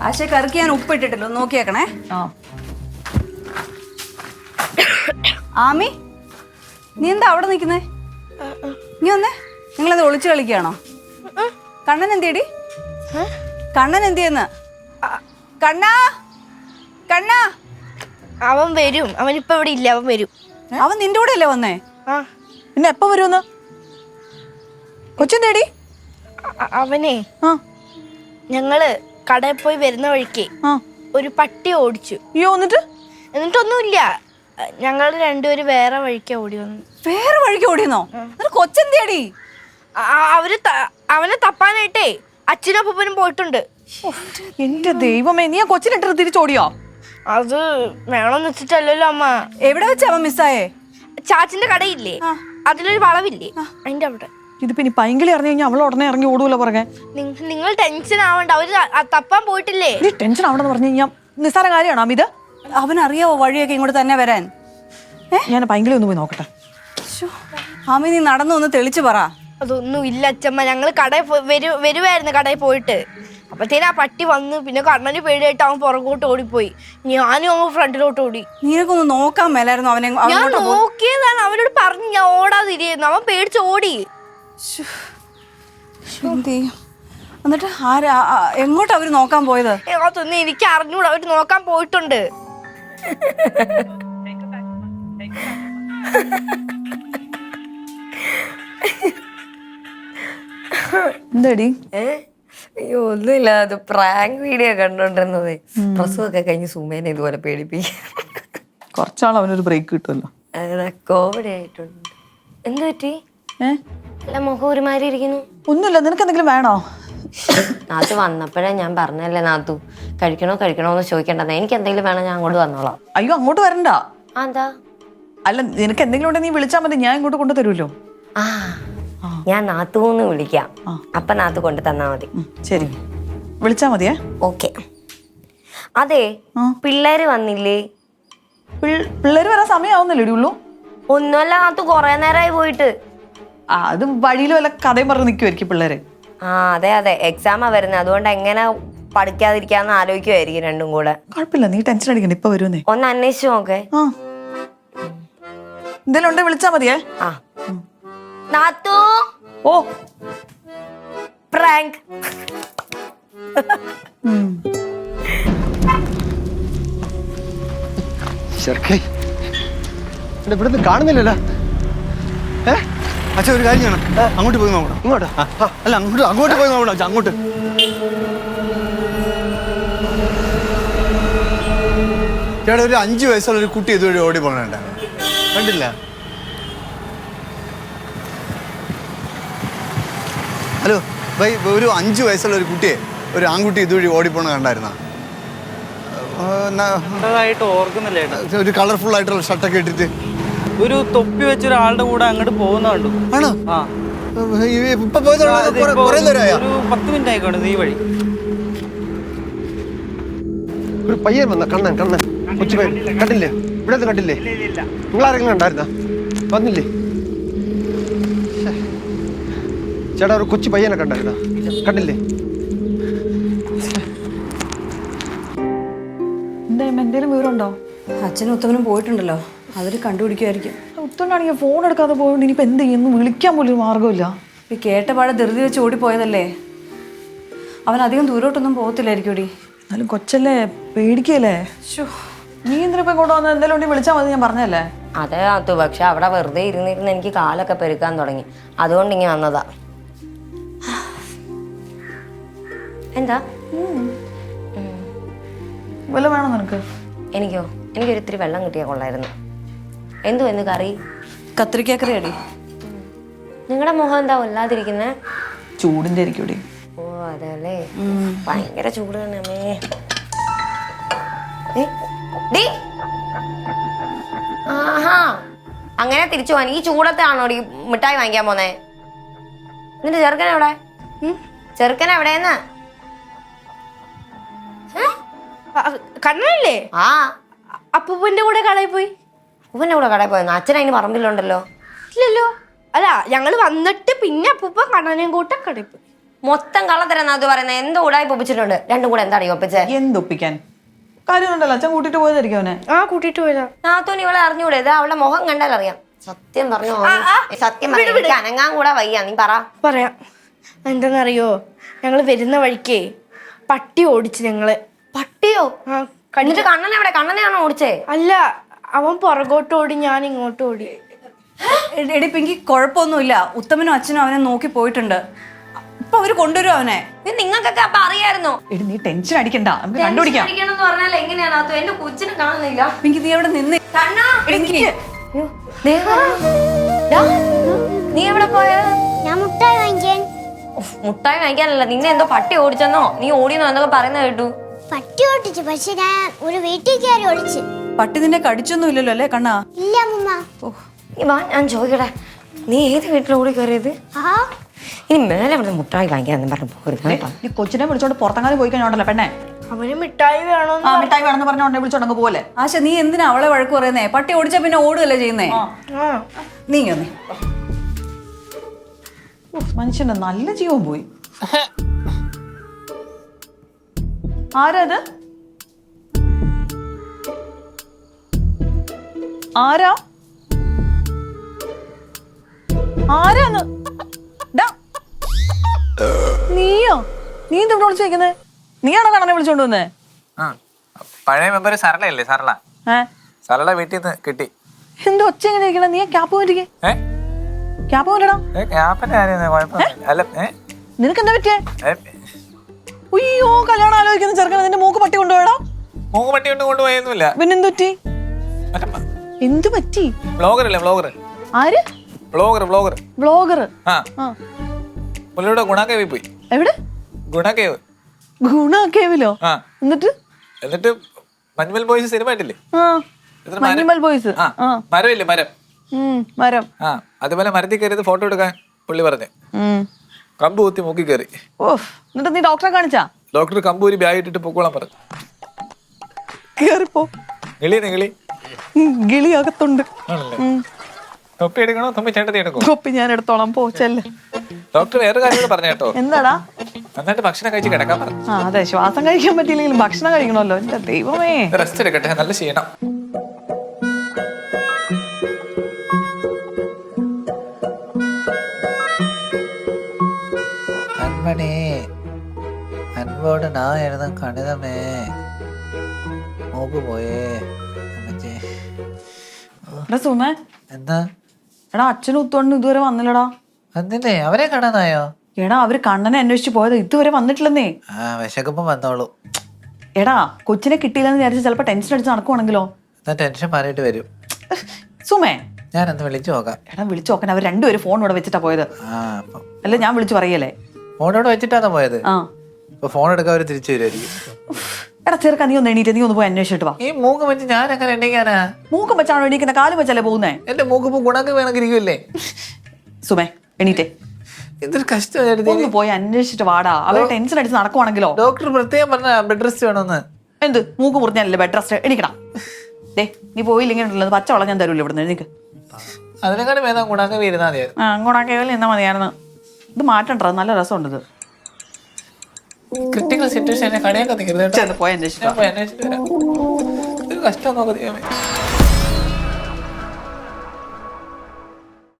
ആശ കറിക്ക് ഞാൻ ഉപ്പ് ഇട്ടിട്ടില്ല ഒന്ന് നോക്കിയേക്കണേ. ആ. ആമി നീ എന്താ അവിടെ നിൽക്കുന്നേ? നീ വന്നേ. നിങ്ങളത് ഒളിച്ചു കളിക്കുകയാണോ? കണ്ണൻ എന്തിയടി? കണ്ണൻ എന്തിയെന്ന്? കണ്ണാ കണ്ണാ. അവൻ വരും. അവൻ ഇപ്പൊ ഇവിടെ ഇല്ല അവൻ വരും. അവൻ നിന്റെ കൂടെ അല്ലേ വന്നേ? ആ. പിന്നെ എപ്പോ വരുമെന്ന്? കൊച്ചു അടി അവനെ. ആ. ഞങ്ങൾ കടയിൽ പോയി വരുന്ന വഴിക്ക് ആ. ഒരു പട്ടി ഓടിച്ചു. അയ്യോ എന്നിട്ട്? എന്നിട്ടൊന്നുമില്ല. ഞങ്ങൾ രണ്ടുപേരും വേറെ വഴിക്ക് ഓടി വന്നു വേറെ വഴിക്ക് ഓടിയെന്നോ? എന്നിട്ട് കൊച്ചെന്തിയടി ആ- ആ- അവർ ത- അവനെ തപ്പാനായിട്ടേ അച്ഛനും അപ്പനും പോയിട്ടുണ്ട്. എന്റെ ദൈവമേ നീ ആ കൊച്ചിനിട്ട് തിരിച്ചോടിയോ അത് വേണമെന്ന് വെച്ചിട്ടല്ലല്ലോ അമ്മ. എവിടെ വെച്ചാ അവൻ മിസ്സായേ ചാച്ചിന്റെ കടയില്ലേ? അതിലൊരു വളവില്ലേ? അതിന്റെ അവിടെ. ഇതിപ്പോ ഇനി പൈങ്കിളി അറിഞ്ഞു കഴിഞ്ഞാൽ അവൾ ഉടനെ ഇറങ്ങി ഓടൂല പറഞ്ഞെ നിങ്ങ- നിങ്ങൾ ടെൻഷൻ ആവണ്ട. അവർ തപ്പാൻ പോയിട്ടില്ലേ? നീ ടെൻഷൻ ആവണമെന്ന് പറഞ്ഞു കഴിഞ്ഞാൽ നിസ്സാര കാര്യമാണോ അമിത്? അവനറിയാവോ വഴിയൊക്കെ ഇങ്ങോട്ട് തന്നെ വരാൻ? ഞാൻ പൈങ്കിളി ഒന്ന് പോയി നോക്കട്ടെ. ശ്ശോ, ആമി നീ നടന്നു ഒന്ന് തെളിച്ചു പറ. അതൊന്നും ഇല്ല അച്ഛമ്മ ഞങ്ങൾ കടയിൽ പോ- വരു വരുവായിരുന്നു കടയിൽ പോയിട്ട്. അപ്പത്തേനും ആ പട്ടി വന്ന് പിന്നെ കണ്ണന് പേടിയായിട്ട് അവൻ പുറകോട്ട് ഓടിപ്പോയി. ഞാനും അവൻ ഫ്രണ്ടിലോട്ട് ഓടി. നിനക്കൊന്ന് നോക്കാൻ മേലായിരുന്നു അവനെ ഞാൻ അങ്ങോട്ട് പോ- നോക്കിയതാണ്. അവനോട് പറഞ്ഞു ഞാൻ ഓടാതിരിക്കുന്നു അവൻ പേടിച്ച് ഓടി. എന്ത് ചെയ്യും? എന്നിട്ട് ആരാ എങ്ങോട്ട് അവർ നോക്കാൻ പോയത്? അതൊന്നും എനിക്ക് അറിഞ്ഞൂടാ അവർ നോക്കാൻ പോയിട്ടുണ്ട്. എന്താടി? ഏ? അയ്യോ ഒന്നുമില്ല അത് പ്രാങ്ക് വീഡിയോ കണ്ടോണ്ടിരുന്നത്. പ്രസവമൊക്കെ കഴിഞ്ഞ് സുമേനെ ഇതുപോലെ പേടിപ്പിക്കും കുറച്ചാൾ അവനൊരു ബ്രേക്ക് കിട്ടുമല്ലോ. കോവിഡ് കോമഡി ആയിട്ടുണ്ട്. എന്ത് പറ്റി ഏ? അല്ല മുഖം ഒരുമാതിരി ഇരിക്കുന്നു. ഒന്നുമില്ല നിനക്ക് എന്തെങ്കിലും വേണോ? നാത്ത് വന്നപ്പോഴേ ഞാൻ പറഞ്ഞല്ലേ നാത്തു? കഴിക്കണോ കഴിക്കണോ എന്ന് ചോദിക്കേണ്ടത്. എനിക്ക് എന്തെങ്കിലും വേണം ഞാൻ അങ്ങോട്ട് വന്നോളാം. അയ്യോ അങ്ങോട്ട് വരണ്ട. ആ, എന്താ? അല്ല നിനക്ക് എന്തെങ്കിലും ഉണ്ടെങ്കിൽ നീ വിളിച്ചാൽ മതി ഞാൻ ഇങ്ങോട്ട് കൊണ്ടു തരുമല്ലോ. ആ ഞാൻ നാത്തുന്ന് വിളിക്കാം. അപ്പൊ നാത്തു കൊണ്ട് തന്നാ മതി. ഉം, ശരി. വിളിച്ചാൽ മതിയേ? ഓക്കെ. അതെ പിള്ളേര് വന്നില്ലേ? പിള്ളേര് വരാൻ സമയമാവുന്നില്ലേ ഉള്ളൂ? ഒന്നുമല്ല നാത്തു കൊറേ നേരമായി പോയിട്ട്. ആ അത് വഴിയിൽ വല്ല കഥയും പറഞ്ഞ് നിൽക്കുമായിരിക്കും പിള്ളേര്. ആ അതെ അതെ. എക്സാമാ വരുന്നത്. അതുകൊണ്ട് എങ്ങനെ പഠിക്കാതിരിക്കാന്ന് ആലോചിക്കുമായിരിക്കും രണ്ടും കൂടെ. കുഴപ്പമില്ല നീ ടെൻഷൻ അടിക്കണ്ട. ഇപ്പൊ വരുന്നേ ഒന്ന് അന്വേഷിച്ചു നോക്കേ. ആ. എന്തെങ്കിലും ഉണ്ടെ വിളിച്ചാ മതിയേ. ആ. നാത്തു! ഓ. പ്രാങ്ക് ഉം. ശർക്കേ എന്റെ ഇവിടുന്ന് കാണുന്നില്ലല്ലോ. ഏ? അച്ഛാ ഒരു കാര്യം ചെയ്യണം. അങ്ങോട്ട് പോയി നോക്കണം. ഇങ്ങോട്ടാ? അല്ല അങ്ങോട്ട് അങ്ങോട്ട് പോയി നോക്കണം അച്ഛാ അങ്ങോട്ട്. ചേട്ടാ ഒരു അഞ്ച് വയസ്സുള്ള ഒരു കുട്ടി ഇതുവഴി ഓടി പോകണുണ്ട് കണ്ടില്ല? ഹലോ ബൈ ഒരു അഞ്ച് വയസ്സുള്ള ഒരു കുട്ടിയെ ഒരു ആൺകുട്ടി ഇതുവഴി ഓടിപ്പോണ കണ്ടായിരുന്ന? ഒരു കളർഫുൾ ആയിട്ടുള്ള ഷർട്ടൊക്കെ ഇട്ടിട്ട്. ഒരു തൊപ്പി വെച്ച ഒരാളുടെ കൂടെ അങ്ങോട്ട് പോകുന്ന കണ്ടു. ആണോ? ആ. ഇപ്പൊ പോയത് കുറേ നേരമായോ ഒരു പത്ത് മിനിറ്റ് ആയിക്കോട്ടെ ഈ വഴി. ഒരു പയ്യൻ വന്ന? കണ്ണൻ കണ്ണൻ. കൊച്ചു പയ്യൻ. കണ്ടില്ലേ? ഇവിടെ ഒന്നും കണ്ടില്ലേ? നിങ്ങൾ ആരെങ്കിലും ഉണ്ടായിരുന്ന വന്നില്ലേ? ശ്ശേ. ചേട്ടാ ഒരു കൊച്ചു പയ്യനെ കണ്ടായിരുന്ന? കണ്ടില്ലേ? എന്തായാലും എന്തെങ്കിലും വിവരമുണ്ടോ? അച്ഛനും ഉത്തമനും പോയിട്ടുണ്ടല്ലോ. അവർ കണ്ടുപിടിക്കുമായിരിക്കും. ഉത്തോണ്ടാണെങ്കിൽ ഫോൺ എടുക്കാതെ പോയോണ്ട് ഇനിയിപ്പോൾ എന്ത് ചെയ്യുന്നു? വിളിക്കാൻ പോലും ഒരു മാർഗമില്ല ഈ കേട്ടപാടെ ധൃതി വെച്ച് ഓടിപ്പോയതല്ലേ? അവൻ അധികം ദൂരോട്ടൊന്നും പോകത്തില്ലായിരിക്കും ഡി എന്നാലും കൊച്ചല്ലേ പേടിക്കല്ലേ? നീ എന്തിനാ കൊണ്ടു വന്നത് എന്തെങ്കിലും ഉണ്ടെങ്കിൽ വിളിച്ചാൽ മതി ഞാൻ പറഞ്ഞല്ലേ അതെ അത് പക്ഷെ അവിടെ വെറുതെ ഇരുന്നിരുന്ന് എനിക്ക് കാലൊക്കെ പെരുക്കാൻ തുടങ്ങി. അതുകൊണ്ട് ഇങ്ങനെ വന്നതാ. എന്താ? വല്ല വേണം നിനക്ക്? എനിക്കോ? എനിക്കൊരിത്തിരി വെള്ളം കിട്ടിയാൽ കൊള്ളായിരുന്നു. എന്തോ എന്ന് കറി? കത്രിക്കക്കറി അടി നിങ്ങളുടെ മുഖം എന്താ കൊല്ലാതിരിക്കുന്നേ ചൂടിന്റെ ആയിരിക്കും ഓ അതെ അല്ലേ ഭയങ്കര ചൂട് തന്നെ അമ്മേ. ഏ, ഡി. ആഹാ. അങ്ങനെ തിരിച്ചു പോവാൻ ഈ ചൂടത്താണോ ഈ മിഠായി വാങ്ങിക്കാൻ പോന്നേ? എന്നിട്ട് ചെറുക്കൻ എവിടെ? ഉം? ചെറുക്കൻ എവിടെയെന്ന്? ആ, കണ്ണനല്ലേ ആ. അപ്പൂപ്പന്റെ കൂടെ കടയിൽ പോയി. ഉപ്പന്റെ കൂടെ കടയിൽ പോയെന്ന് അച്ഛൻ അതിന് പറമ്പിലുണ്ടല്ലോ. ഇല്ലല്ലോ. അല്ല ഞങ്ങൾ വന്നിട്ട് പിന്നെ അപ്പൂപ്പ കണ്ണനെയും കൂട്ട കടയിൽ പോയി. മൊത്തം കള്ളത്തരം അത് പറയുന്നത് എന്തോ കൂടായി പൊപ്പിച്ചിട്ടുണ്ട്. രണ്ടും കൂടെ എന്താണ് ഒപ്പിച്ചേ? എന്തൊപ്പിക്കാൻ കാര്യമുണ്ടല്ലോ അച്ഛൻ കൂട്ടിട്ട് പോയതായിരിക്കും അവനെ. ആ കൂട്ടിട്ട് പോയതാ. നാത്തോന് ഇവളെ അറിഞ്ഞൂടെ? ഇത് അവളുടെ മുഖം കണ്ടാൽ അറിയാം. സത്യം പറഞ്ഞു? സത്യം പറഞ്ഞു? എനിക്ക് അനങ്ങാൻ കൂടെ വയ്യ. നീ പറ. പറയാം. എന്തെന്നറിയോ ഞങ്ങൾ വരുന്ന വഴിക്കേ പട്ടി ഓടിച്ച് ഞങ്ങൾ. പട്ടിയോ? ആ എന്നിട്ട് കണ്ണൻ എവിടെ? കണ്ണനെയാണോ ഓടിച്ചേ? അല്ല അവൻ പുറകോട്ട് ഓടി ഞാൻ ഇങ്ങോട്ട് ഓടി. എടി- പിങ്കി കുഴപ്പമൊന്നുമില്ല. ഉത്തമനും അച്ഛനും അവനെ നോക്കി പോയിട്ടുണ്ട്. ഇപ്പൊ അവർ കൊണ്ടുവരും അവനെ. ഇത് നിങ്ങൾക്കൊക്കെ അപ്പൊ അറിയായിരുന്നു. എടി നീ ടെൻഷൻ അടിക്കണ്ട. നമുക്ക് കണ്ടുപിടിക്കാം. പറഞ്ഞാൽ എങ്ങനെയാണ്? എന്റെ കൊച്ചിനെ കാണുന്നില്ല? പിങ്കി നീ അവിടെ നിന്ന്. കണ്ണാ പിങ്കി. അയ്യോ, ദേ നീ എവിടെ പോയ? ഞാൻ മുട്ടായി വാങ്ങിക്കാൻ. മുട്ടായി വാങ്ങിക്കാനല്ല. നിന്നെ എന്തോ പട്ടി ഓടിച്ചെന്നോ? നീ ഓടിയെന്നോ എന്നൊക്കെ പറയുന്ന കേട്ടു. പട്ടി ഓടിച്ചു. പക്ഷെ ഞാൻ ഒരു വീട്ടിൽ കയറി ഒളിച്ച് പട്ടി നിന്നെ കടിച്ചൊന്നും ഇല്ലല്ലോ അല്ലേ കണ്ണാ? ഇല്ല വാ ഞാൻ ചോദിക്കട നീ ഏത് വീട്ടിലൂടെ കയറിയത്? ആ. ഇനി മേലെ അവിടെ മുട്ടായി വാങ്ങിക്കാന്ന് പറഞ്ഞു പോകരുത് കേട്ടോ. നീ കൊച്ചിനെ വിളിച്ചോണ്ട് പുറത്തങ്ങാതെ പോയി കഴിഞ്ഞോണ്ടല്ലോ പെണ്ണെ. അവന് മിഠായി വേണോ ആ മിഠായി വേണമെന്ന് പറഞ്ഞോണ്ടെ വിളിച്ചോണ്ടങ്ങ് പോലെ ആശ നീ എന്തിനാ അവളെ വഴക്ക് പറയുന്നേ? പട്ടി ഓടിച്ചാ പിന്നെ ഓടുകല്ലേ ചെയ്യുന്നേ? ആ. നീ വന്നേ. മനുഷ്യന്റെ നല്ല ജീവൻ പോയി. ആരാത് ആരാ? ആരാന്ന്. നീയോ? നീ എന്താ ഇവിടെ വിളിച്ചു വെക്കുന്നത് നീയാണോ കണ്ണനെ വിളിച്ചോണ്ട് വന്നേ? പഴയ മെമ്പർ സരള. അല്ലേ സരള വീട്ടിൽ നിന്ന് കിട്ടി. എന്തോ ഒച്ച എങ്ങനെ ഇരിക്കണം? നീ ക്യാപ്പ് പോയിരിക്കേ ക്യാപ് ക്യാപ്പ് പോയില്ലടാ ഏ, ക്യാപ്പിന്റെ കാര്യം അല്ല നിനക്ക് എന്താ പറ്റിയേ? ഉയ്യോ കല്യാണം ആലോചിക്കുന്ന ചെറുക്കൻ നിന്റെ മൂക്ക് പട്ടി കൊണ്ടുപോയടാ. മൂക്ക് പട്ടി കൊണ്ട് കൊണ്ടുപോയൊന്നുമില്ല. പിന്നെന്ത് പറ്റി? എന്ത് പറ്റി? ബ്ലോഗർ അല്ലേ ബ്ലോഗർ ആര്? ബ്ലോഗർ ബ്ലോഗർ ബ്ലോഗർ ആ. ആ. പുള്ളിയുടെ ഗുണാക്കേവി പോയി. എവിടെ? ഗുണാക്കേവ് ഗുണാക്കേവിലോ ആ. എന്നിട്ട്? എന്നിട്ട് മഞ്ഞുമൽ ബോയ്സ് സിനിമ ആയിട്ടില്ലേ ആ. ഇതിന് മരം- മഞ്ഞുമൽ ബോയ്സ്. ആ. ആ. മരമില്ലേ മരം? ഉം, മരം. ആ. അതുപോലെ മരത്തിൽ കയറിയത് ഫോട്ടോ എടുക്കാൻ പുള്ളി പറഞ്ഞു. ഉം. കമ്പ് കുത്തി മൂക്കി കയറി. ഓഫ് എന്നിട്ട് നീ ഡോക്ടറെ കാണിച്ചാ? ഡോക്ടർ കമ്പ് ഒരു ബാഗ് ഇട്ടിട്ട് പൊക്കോളാൻ പറഞ്ഞു. കേറിപ്പോ. കിളി. ഗിളി അകത്തുണ്ട്. തൊപ്പി എടുക്കണോ? തൊപ്പി ചേട്ടത്തി എടുക്കും? തൊപ്പി ഞാൻ എടുത്തോളാം. പോ ചെല്ല്. ഡോക്ടർ വേറെ കാര്യം പറഞ്ഞു കേട്ടോ. എന്താടാ? നന്നായിട്ട് ഭക്ഷണം കഴിച്ച് കിടക്കാൻ പറഞ്ഞു ആ അതെ ശ്വാസം കഴിക്കാൻ പറ്റിയില്ലെങ്കിലും ഭക്ഷണം കഴിക്കണമല്ലോ. എന്റെ ദൈവമേ. റെസ്റ്റ് എടുക്കട്ടെ നല്ല ക്ഷീണം. അൻപോട് ഞാൻ എഴുതും കണിതമേ. മൂക്ക് പോയേ. എടാ സുമേ. എന്താ? എടാ അച്ഛനും ഉത്തോണ്ടും ഇതുവരെ വന്നില്ലടാ. വന്നില്ലേ? അവരെ കാണാനായോ? എടാ അവർ കണ്ണനെ അന്വേഷിച്ച് പോയത് ഇതുവരെ വന്നിട്ടില്ലെന്നേ. ആ വിശക്കുമ്പോ വന്നോളൂ. എടാ കൊച്ചിനെ കിട്ടിയില്ലെന്ന് വിചാരിച്ച് ചിലപ്പോ ടെൻഷൻ അടിച്ച് നടക്കുവാണെങ്കിലോ? എന്നാ ടെൻഷൻ മാറിയിട്ട് വരും. സുമേ. ഞാൻ ഒന്ന് വിളിച്ചു നോക്കാം. എടാ വിളിച്ചു നോക്കാൻ അവർ രണ്ടുപേരും ഫോൺ ഇവിടെ വെച്ചിട്ടാ പോയത്. ആ അപ്പം. അല്ല ഞാൻ വിളിച്ചു പറയല്ലേ? ഫോണോട് വെച്ചിട്ടാണോ പോയത്? ആ. ഇപ്പൊ ഫോൺ എടുക്കാൻ അവർ തിരിച്ചു വരുമായിരിക്കും എടാ ചെറുക്ക നീ ഒന്ന് എണീറ്റ് നീ ഒന്ന് പോയി അന്വേഷിച്ചിട്ട് വാ. ഈ മൂക്ക് വെച്ച് ഞാൻ എങ്ങനെ എണ്ണിക്കാനാ മൂക്കും വെച്ചാണോ എണീക്കുന്ന? കാലും വെച്ചല്ലേ പോകുന്നേ? എന്റെ മൂക്ക് ഇപ്പൊ ഗുണക്ക് വേണമെങ്കിൽ ഇരിക്കുമല്ലേ സുമേ എണീറ്റേ. എന്തൊരു കഷ്ടമായിരുന്നു പോയി അന്വേഷിച്ചിട്ട് വാടാ. അവരെ ടെൻഷൻ അടിച്ച് നടക്കുവാണെങ്കിലോ? ഡോക്ടർ പ്രത്യേകം പറഞ്ഞ ബെഡ് റെസ്റ്റ് വേണമെന്ന് എന്ത്? മൂക്ക് മുറിഞ്ഞല്ലേ ബെഡ് റെസ്റ്റ് ദേ നീ പോയില്ലെങ്കിൽ ഞാൻ തരൂല്ലോ ഇവിടുന്ന്. എണീക്ക്. അതിനെക്കാളും വേദം ഗുണക്ക് വീരുന്നാ മതിയായിരുന്നു. ആ അങ്ങോട്ടൊക്കെ എന്നാ മതിയായിരുന്നു. ഇത് മാറ്റണ്ട നല്ല രസമുണ്ട് ഇത് ക്രിട്ടിക്കൽ സിറ്റുവേഷൻ കടയൊക്കെ നിൽക്കരുത് കേട്ടോ. പോയി. ഞാൻ പോയി കഷ്ടം നോക്കുക